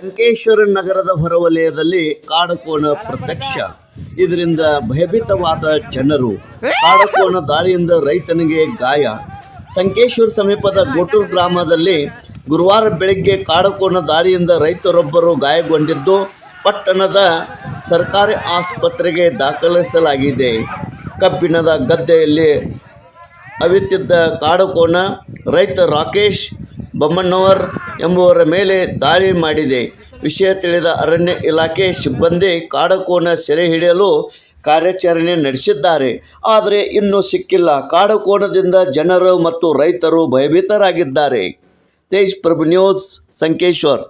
ಲಂಕೇಶ್ವರ ನಗರದ ಹೊರವಲಯದಲ್ಲಿ ಕಾಡಕೋಣ ಪ್ರತ್ಯಕ್ಷ. ಇದರಿಂದ ಭಯಭೀತವಾದ ಜನರು ಕಾಡಕೋಣ ದಾಳಿಯಿಂದ ರೈತನಿಗೆ ಗಾಯ. ಸಂಕೇಶ್ವರ ಸಮೀಪದ ಗೋಟೂರ್ ಗ್ರಾಮದಲ್ಲಿ ಗುರುವಾರ ಬೆಳಗ್ಗೆ ಕಾಡಕೋಣ ದಾಳಿಯಿಂದ ರೈತರೊಬ್ಬರು ಗಾಯಗೊಂಡಿದ್ದು, ಪಟ್ಟಣದ ಸರ್ಕಾರಿ ಆಸ್ಪತ್ರೆಗೆ ದಾಖಲಿಸಲಾಗಿದೆ. ಕಬ್ಬಿಣದ ಗದ್ದೆಯಲ್ಲಿ ಅವಿತಿದ್ದ ಕಾಡುಕೋನ ರೈತ ರಾಕೇಶ್ ಬೊಮ್ಮಣ್ಣವರ್ ಎಂಬುವರ ಮೇಲೆ ದಾಳಿ ಮಾಡಿದೆ. ವಿಷಯ ತಿಳಿದ ಅರಣ್ಯ ಇಲಾಖೆ ಸಿಬ್ಬಂದಿ ಕಾಡಕೋಣ ಸೆರೆ ಹಿಡಿಯಲು ಕಾರ್ಯಾಚರಣೆ ನಡೆಸಿದ್ದಾರೆ. ಆದರೆ ಇನ್ನೂ ಸಿಕ್ಕಿಲ್ಲ. ಕಾಡಕೋಣದಿಂದ ಜನರು ಮತ್ತು ರೈತರು ಭಯಭೀತರಾಗಿದ್ದಾರೆ. ತೇಜ್ ಪ್ರಭು ನ್ಯೂಸ್, ಸಂಕೇಶ್ವರ್.